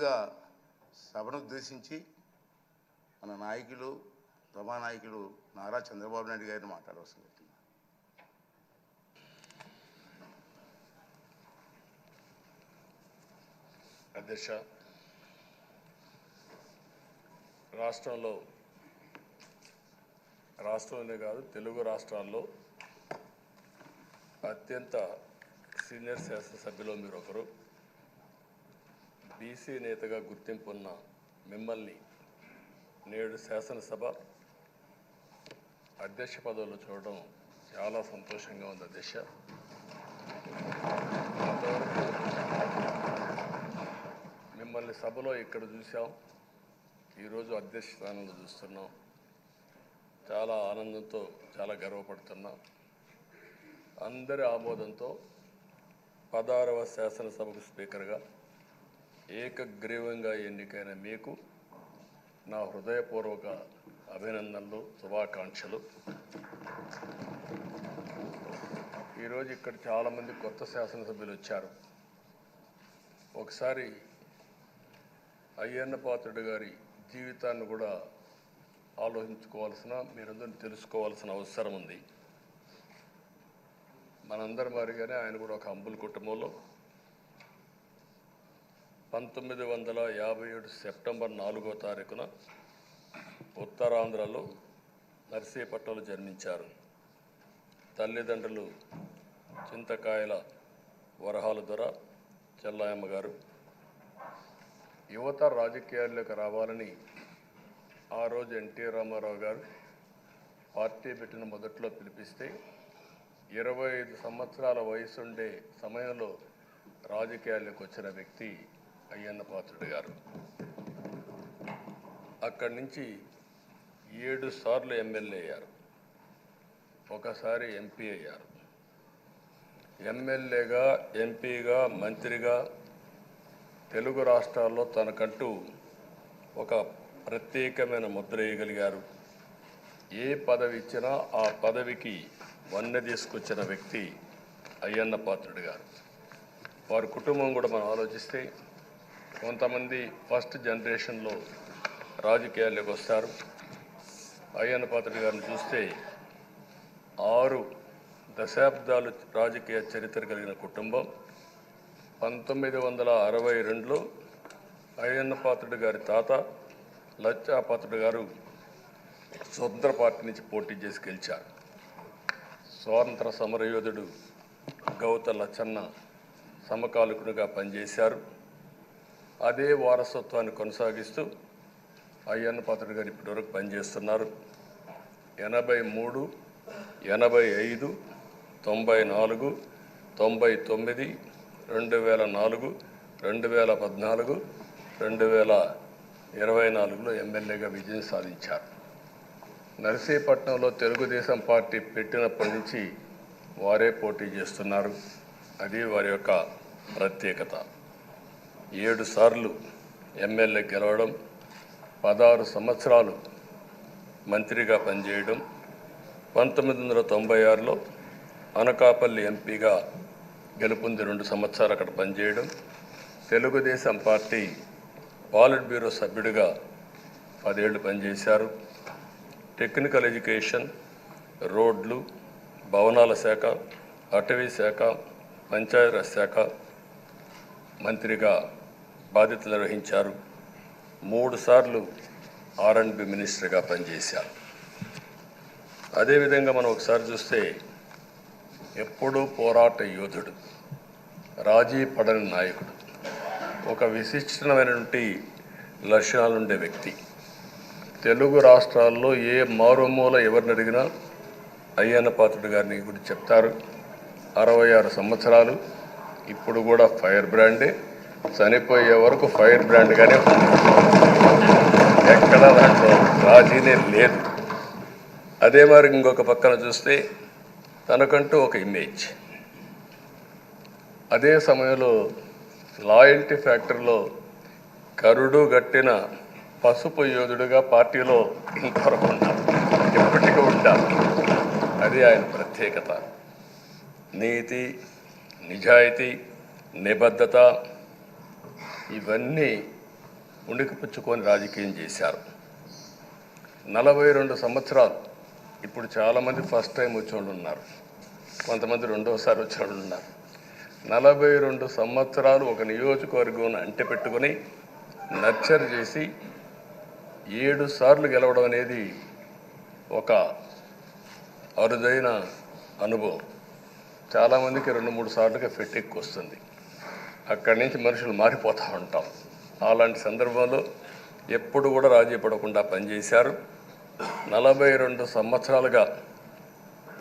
ముందుగా సభను ఉద్దేశించి మన నాయకులు సభానాయకులు నారా చంద్రబాబు నాయుడు గారిని మాట్లాడవలసింది అధ్యక్ష రాష్ట్రంలో రాష్ట్రంలోనే కాదు తెలుగు రాష్ట్రాల్లో అత్యంత సీనియర్ శాసనసభ్యులు మీరు ఒకరు బీసీ నేతగా గుర్తింపు ఉన్న మిమ్మల్ని నేడు శాసనసభ అధ్యక్ష పదవిలో చూడడం చాలా సంతోషంగా ఉంది అధ్యక్ష. మిమ్మల్ని సభలో ఇక్కడ చూసాం ఈరోజు అధ్యక్ష స్థానంలో చూస్తున్నాం. చాలా ఆనందంతో చాలా గర్వపడుతున్నాం. అందరి ఆమోదంతో పదహారవ శాసనసభకు స్పీకర్గా ఏకగ్రీవంగా ఎన్నికైన మీకు నా హృదయపూర్వక అభినందనలు శుభాకాంక్షలు. ఈరోజు ఇక్కడ చాలామంది కొత్త శాసనసభ్యులు వచ్చారు. ఒకసారి అయ్యన్న పాత్రుడు గారి జీవితాన్ని కూడా ఆలోచించుకోవాల్సిన మీరందరూ తెలుసుకోవాల్సిన అవసరం ఉంది. మనందరి మారిగానే ఆయన కూడా ఒక అంబుల్ కుటుంబంలో పంతొమ్మిది వందల యాభై ఏడు సెప్టెంబర్ నాలుగో తారీఖున ఉత్తరాంధ్రలో నర్సీపట్నంలో జన్మించారు. తల్లిదండ్రులు చింతకాయల వరహాల దొర చెల్లాయమ్మ గారు యువత రాజకీయాల్లోకి రావాలని ఆ రోజు ఎన్టీ రామారావు గారు పార్టీ పెట్టిన మొదట్లో పిలిపిస్తే ఇరవై ఐదు సంవత్సరాల వయసుండే సమయంలో రాజకీయాల్లోకి వచ్చిన వ్యక్తి అయ్యన్న పాత్రుడు గారు. అక్కడి నుంచి ఏడు సార్లు ఎమ్మెల్యే అయ్యారు. ఒకసారి ఎంపీ అయ్యారు. ఎమ్మెల్యేగా ఎంపీగా మంత్రిగా తెలుగు రాష్ట్రాల్లో తనకంటూ ఒక ప్రత్యేకమైన ముద్ర వేయగలిగారు. ఏ పదవి ఇచ్చినా ఆ పదవికి వన్నె తీసుకొచ్చిన వ్యక్తి అయ్యన్న పాత్రుడు గారు. వారి కుటుంబం కూడా మనం ఆలోచిస్తే కొంతమంది ఫస్ట్ జనరేషన్లో రాజకీయాల్లోకి వస్తారు. అయ్యన్న పాత్రుడు గారిని చూస్తే ఆరు దశాబ్దాలు రాజకీయ చరిత్ర కలిగిన కుటుంబం. పంతొమ్మిది వందల అరవై రెండులో అయ్యన్న పాత్రుడు గారి తాత లచ్చా పాత్రుడు గారు స్వతంత్ర పార్టీ నుంచి పోటీ చేసి గెలిచారు. స్వాతంత్ర సమరయోధుడు గౌత లచ్చన్న సమకాలకునిగా పనిచేశారు. అదే వారసత్వాన్ని కొనసాగిస్తూ అయ్యన్న పాత్రుడు గారు ఇప్పటివరకు పనిచేస్తున్నారు. ఎనభై మూడు ఎనభై ఐదు తొంభై నాలుగు తొంభై తొమ్మిది రెండు వేల నాలుగు రెండు వేల పద్నాలుగు రెండు వేల ఇరవై నాలుగులో ఎమ్మెల్యేగా విజయం సాధించారు. నర్సీపట్నంలో తెలుగుదేశం పార్టీ పెట్టినప్పటి నుంచి వారే పోటీ చేస్తున్నారు. అది వారి యొక్క ప్రత్యేకత. ఏడు సార్లు ఎమ్మెల్యే గెలవడం పదహారు సంవత్సరాలు మంత్రిగా పనిచేయడం పంతొమ్మిది వందల తొంభై ఆరులో అనకాపల్లి ఎంపీగా గెలుపొంది రెండు సంవత్సరాలు అక్కడ పనిచేయడం తెలుగుదేశం పార్టీ పాలిట్ బ్యూరో సభ్యుడిగా పదేళ్ళు పనిచేశారు. టెక్నికల్ ఎడ్యుకేషన్ రోడ్లు భవనాల శాఖ అటవీ శాఖ పంచాయతీరాజ్ శాఖ మంత్రిగా బాధ్యతలు నిర్వహించారు. మూడు సార్లు ఆర్ అండ్ బి మినిస్టర్గా పనిచేశారు. అదేవిధంగా మనం ఒకసారి చూస్తే ఎప్పుడూ పోరాట యోధుడు రాజీ పడని నాయకుడు ఒక విశిష్టమైనటువంటి లక్షణాలుండే వ్యక్తి. తెలుగు రాష్ట్రాల్లో ఏ మారుమూల ఎవరిని అడిగినా అయ్యన్న పాత్రుడు గారిని గురించి చెప్తారు. అరవై ఆరు సంవత్సరాలు ఇప్పుడు కూడా ఫైర్ బ్రాండే. చనిపోయే వరకు ఫైర్ బ్రాండ్గానే కానీ ఎక్కడ దాంట్లో రాజీనే లేదు. అదే మరి ఇంకొక పక్కన చూస్తే తనకంటూ ఒక ఇమేజ్ అదే సమయంలో లాయల్టీ ఫ్యాక్టరీలో కరుడు గట్టిన పసుపు యోధుడుగా పార్టీలో ఇంతవరకు ఉంటారు ఎప్పటికీ ఉంటారు అది ఆయన ప్రత్యేకత. నీతి నిజాయితీ నిబద్ధత ఇవన్నీ ఉణికిపుచ్చుకొని రాజకీయం చేశారు. నలభై రెండు సంవత్సరాలు ఇప్పుడు చాలామంది ఫస్ట్ టైం వచ్చేవాళ్ళు ఉన్నారు. కొంతమంది రెండోసారి వచ్చేవాళ్ళు ఉన్నారు. నలభై రెండు సంవత్సరాలు ఒక నియోజకవర్గం అంటె పెట్టుకొని నర్చర్ చేసి ఏడు సార్లు గెలవడం అనేది ఒక అరుదైన అనుభవం. చాలామందికి రెండు మూడు సార్లుగా ఫెట్టెక్కి వస్తుంది. అక్కడి నుంచి మనుషులు మారిపోతూ ఉంటాం. అలాంటి సందర్భంలో ఎప్పుడు కూడా రాజీ పడకుండా పనిచేశారు. నలభై రెండు సంవత్సరాలుగా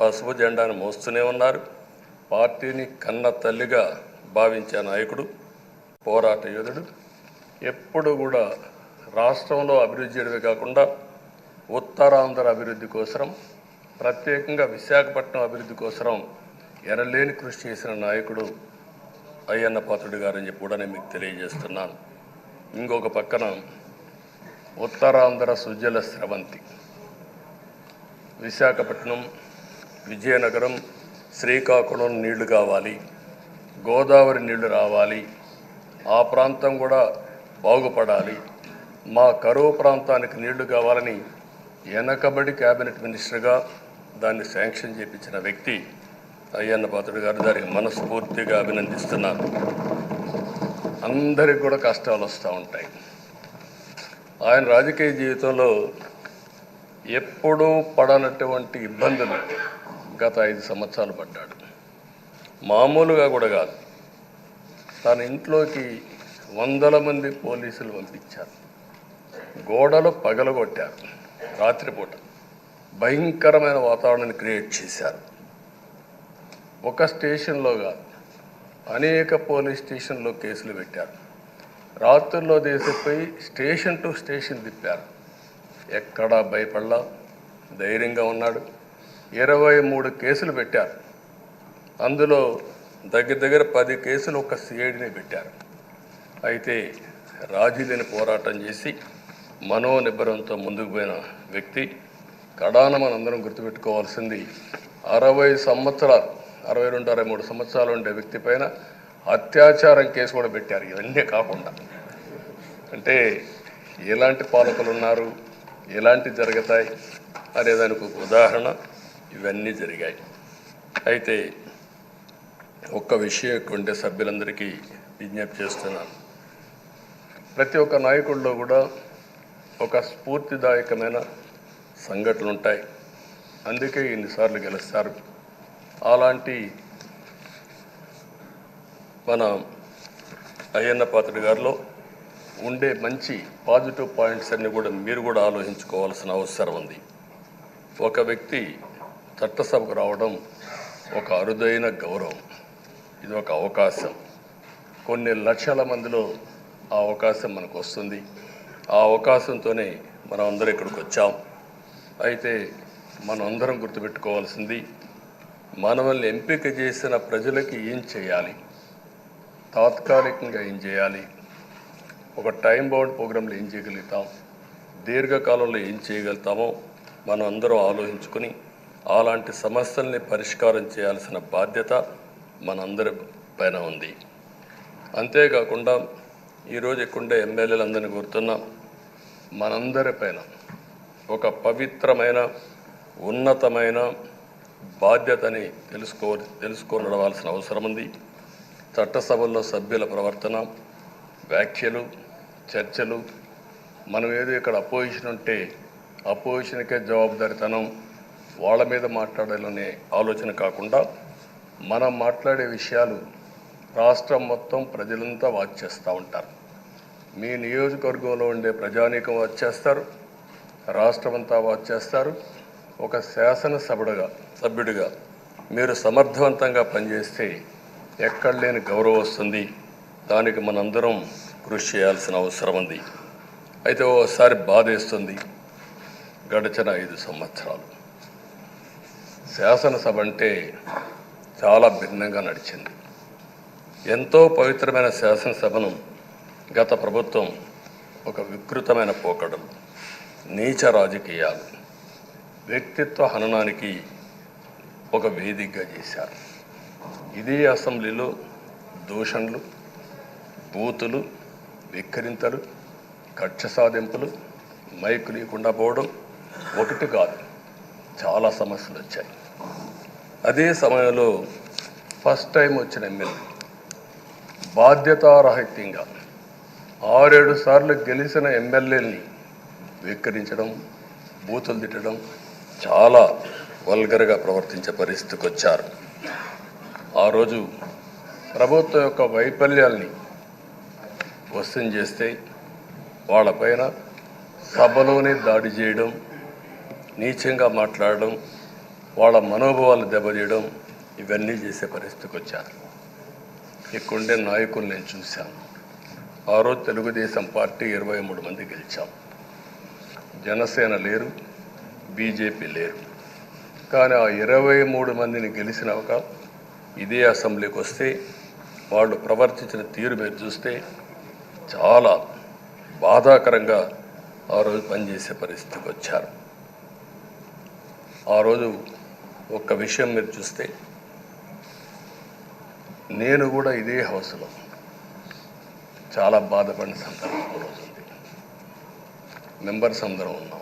పసుపు జెండాను మోస్తూనే ఉన్నారు. పార్టీని కన్న తల్లిగా భావించే నాయకుడు పోరాట యోధుడు. ఎప్పుడు కూడా రాష్ట్రంలో అభివృద్ధి చేయడమే కాకుండా ఉత్తరాంధ్ర అభివృద్ధి కోసం ప్రత్యేకంగా విశాఖపట్నం అభివృద్ధి కోసం ఎనలేని కృషి చేసిన నాయకుడు అయ్యన్న పాత్రుడు గారని చెప్పి కూడా నేను మీకు తెలియజేస్తున్నాను. ఇంకొక పక్కన ఉత్తరాంధ్ర సుజల స్రవంతి. విశాఖపట్నం విజయనగరం శ్రీకాకుళం నీళ్ళు కావాలి గోదావరి నీళ్ళు రావాలి ఆ ప్రాంతం కూడా బాగుపడాలి మా కరువు ప్రాంతానికి నీళ్ళు కావాలని వెనకబడి క్యాబినెట్ మినిస్టర్గా దాన్ని శాంక్షన్ చేపించిన వ్యక్తి అయ్యన్న పాత్రుడు గారు దానికి మనస్ఫూర్తిగా అభినందిస్తున్నాను. అందరికి కూడా కష్టాలు వస్తూ ఉంటాయి. ఆయన రాజకీయ జీవితంలో ఎప్పుడూ పడనటువంటి ఇబ్బందులు గత ఐదు సంవత్సరాలు పడ్డాడు. మామూలుగా కూడా కాదు. తన ఇంట్లోకి వందల మంది పోలీసులు పంపించారు. గోడలు పగలగొట్టారు. రాత్రిపూట భయంకరమైన వాతావరణాన్ని క్రియేట్ చేశారు. ఒక స్టేషన్లో కాదు అనేక పోలీస్ స్టేషన్లో కేసులు పెట్టారు. రాత్రుల్లో దేశపోయి స్టేషన్ టు స్టేషన్ తిప్పారు. ఎక్కడా భయపడలా ధైర్యంగా ఉన్నాడు. ఇరవై మూడు కేసులు పెట్టారు. అందులో దగ్గర దగ్గర పది కేసులు ఒక సిఐడిని పెట్టారు. అయితే రాజీలేని పోరాటం చేసి మనోనిబ్బరంతో ముందుకు పోయిన వ్యక్తి కడాన మనందరం గుర్తుపెట్టుకోవాల్సింది అరవై సంవత్సరాలు అరవై రెండు అరవై మూడు సంవత్సరాలు ఉండే వ్యక్తి పైన అత్యాచారం కేసు కూడా పెట్టారు. ఇవన్నీ కాకుండా. అంటే ఎలాంటి పాలకులు ఉన్నారు? ఎలాంటి జరుగుతాయి? అనే దానికి ఒక ఉదాహరణ ఇవన్నీ జరిగాయి. అయితే ఒక్క విషయం ఎక్కువ సభ్యులందరికీ విజ్ఞప్తి చేస్తున్నాను. ప్రతి ఒక్క నాయకుల్లో కూడా ఒక స్ఫూర్తిదాయకమైన సంఘటనలు ఉంటాయి అందుకే ఇన్నిసార్లు గెలుస్తారు. అలాంటి మన అయ్యన్న పాత్రుడి గారిలో ఉండే మంచి పాజిటివ్ పాయింట్స్ అన్ని కూడా మీరు కూడా ఆలోచించుకోవాల్సిన అవసరం ఉంది. ఒక వ్యక్తి చట్టసభకు రావడం ఒక అరుదైన గౌరవం. ఇది ఒక అవకాశం. కొన్ని లక్షల మందిలో ఆ అవకాశం మనకు వస్తుంది. ఆ అవకాశంతోనే మనం అందరం ఇక్కడికి వచ్చాం. అయితే మనం అందరం గుర్తుపెట్టుకోవాల్సింది మనల్ని ఎంపిక చేసిన ప్రజలకి ఏం చేయాలి? తాత్కాలికంగా ఏం చేయాలి? ఒక టైం బౌండ్ ప్రోగ్రాంలో ఏం చేయగలుగుతాం? దీర్ఘకాలంలో ఏం చేయగలుగుతామో మనం అందరం ఆలోచించుకొని అలాంటి సమస్యల్ని పరిష్కారం చేయాల్సిన బాధ్యత మనందరి పైన ఉంది. అంతేకాకుండా ఈరోజు ఎక్కుండే ఎమ్మెల్యేలందరినీ కోరుతున్నాం మనందరి పైన ఒక పవిత్రమైన ఉన్నతమైన బాధ్యతని తెలుసుకో తెలుసుకొని నడవాల్సిన అవసరం ఉంది చట్టసభల్లో సభ్యుల ప్రవర్తన వ్యాఖ్యలు చర్చలు మనం ఏదో ఇక్కడ అపోజిషన్ ఉంటే అపోజిషన్కే జవాబుదారితనం వాళ్ళ మీద మాట్లాడాలనే ఆలోచన కాకుండా మనం మాట్లాడే విషయాలు రాష్ట్రం మొత్తం ప్రజలంతా వాచ్ చేస్తూ ఉంటారు. మీ నియోజకవర్గంలో ఉండే ప్రజానీకం వాచ్ చేస్తారు రాష్ట్రమంతా వాచ్ చేస్తారు ఒక శాసనసభుడుగా సభ్యుడిగా మీరు సమర్థవంతంగా పనిచేస్తే ఎక్కడ లేని గౌరవం వస్తుంది. దానికి మనందరం కృషి చేయాల్సిన అవసరం ఉంది. అయితే ఓసారి బాధేస్తుంది. గడిచిన ఐదు సంవత్సరాలు. శాసనసభ అంటే చాలా భిన్నంగా నడిచింది. ఎంతో పవిత్రమైన శాసనసభను గత ప్రభుత్వం ఒక వికృతమైన పోకడలు నీచ రాజకీయాలు వ్యక్తిత్వ హననానికి ఒక వేదికగా చేశారు. ఇదే అసెంబ్లీలో దూషణలు బూతులు విక్కరింతలు కక్ష సాధింపులు మైకు లేకుండా పోవడం ఒకటి కాదు చాలా సమస్యలు వచ్చాయి. అదే సమయంలో ఫస్ట్ టైం వచ్చిన ఎమ్మెల్యే బాధ్యతారహిత్యంగా ఆరేడు సార్లు గెలిచిన ఎమ్మెల్యేని విక్కరించడం బూతులు తిట్టడం చాలా వల్గర్గా ప్రవర్తించే పరిస్థితికి వచ్చారు. ఆ రోజు ప్రభుత్వం యొక్క వైఫల్యాల్ని క్వశ్చన్ చేస్తే వాళ్ళపైన సభలోనే దాడి చేయడం నీచంగా మాట్లాడడం వాళ్ళ మనోభావాలు దెబ్బతీయడం ఇవన్నీ చేసే పరిస్థితికి వచ్చారు. ఇక్కడుండే నాయకులు నేను చూశాను. ఆ రోజు తెలుగుదేశం పార్టీ ఇరవై మూడు మంది గెలిచాం. జనసేన లేరు. బీజేపీ లేరు. కానీ ఆ ఇరవై మూడు మందిని గెలిచినాక ఇదే అసెంబ్లీకి వస్తే వాళ్ళు ప్రవర్తించిన తీరు మీరు చూస్తే చాలా బాధాకరంగా ఆ రోజు పనిచేసే పరిస్థితికి వచ్చారు. ఆ రోజు ఒక్క విషయం మీరు చూస్తే నేను కూడా ఇదే హౌస్లో చాలా బాధపడిన సందర్భం రోజు ఉంది. మెంబర్స్ అందరం ఉన్నాం.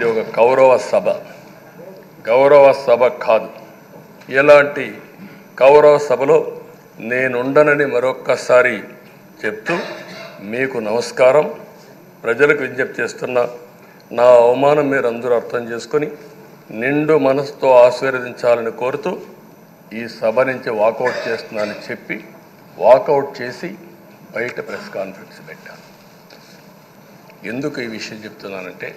ఇది ఒక గౌరవ సభ. గౌరవ సభ కాదు. ఇలాంటి గౌరవ సభలో నేనుండనని మరొక్కసారి చెప్తూ మీకు నమస్కారం. ప్రజలకు విజ్ఞప్తి చేస్తున్నా నా అవమానం మీరు అందరూ అర్థం చేసుకొని నిండు మనసుతో ఆశీర్వదించాలని కోరుతూ ఈ సభ నుంచి వాకౌట్ చేస్తున్నానని చెప్పి వాకౌట్ చేసి బయట ప్రెస్ కాన్ఫరెన్స్ పెట్టాను. ఎందుకు ఈ విషయం చెప్తున్నానంటే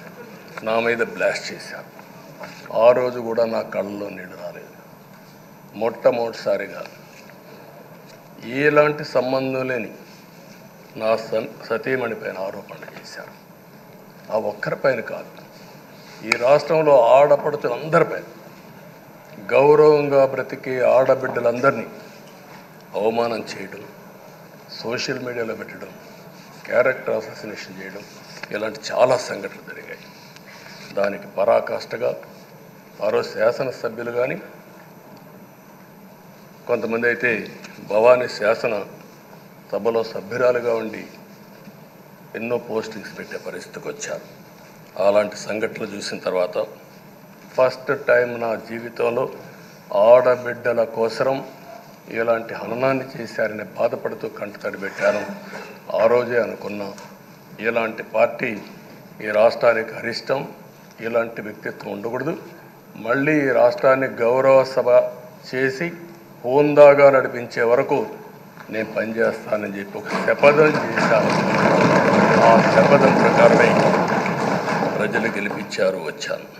నా మీద బ్లాస్ట్ చేశారు. ఆ రోజు కూడా నా కళ్ళలో నీళ్ళు రాలేదు. మొట్టమొదటిసారిగా ఎలాంటి సంబంధం లేని నా సతీమణి పైన ఆరోపణలు చేశారు. ఆ ఒక్కరిపైన కాదు ఈ రాష్ట్రంలో ఆడపడుతులందరిపైన గౌరవంగా బ్రతికే ఆడబిడ్డలందరినీ అవమానం చేయడం సోషల్ మీడియాలో పెట్టడం క్యారెక్టర్ అసోసినేషన్ చేయడం ఇలాంటి చాలా సంఘటనలు జరిగాయి. దానికి పరాకాష్ఠగా మరో శాసనసభ్యులు కానీ కొంతమంది అయితే భవానీ శాసన సభలో సభ్యురాలుగా ఉండి ఎన్నో పోస్టింగ్స్ పెట్టే పరిస్థితికి వచ్చారు. అలాంటి సంఘటనలు చూసిన తర్వాత ఫస్ట్ టైం నా జీవితంలో ఆడబిడ్డల కోసరం ఇలాంటి హననాన్ని చేశారని బాధపడుతూ కంటతడి పెట్టాను. ఆ రోజే అనుకున్నా ఇలాంటి పార్టీ ఈ రాష్ట్రానికి అరిష్టం ఇలాంటి వ్యక్తిత్వం ఉండకూడదు. మళ్ళీ రాష్ట్రాన్ని గౌరవ సభ చేసి హోందాగా నడిపించే వరకు నేను పనిచేస్తానని చెప్పి ఒక శపథం చేశాను. ఆ శపథం ప్రకారమే ప్రజలు గెలిపించారు వచ్చాను.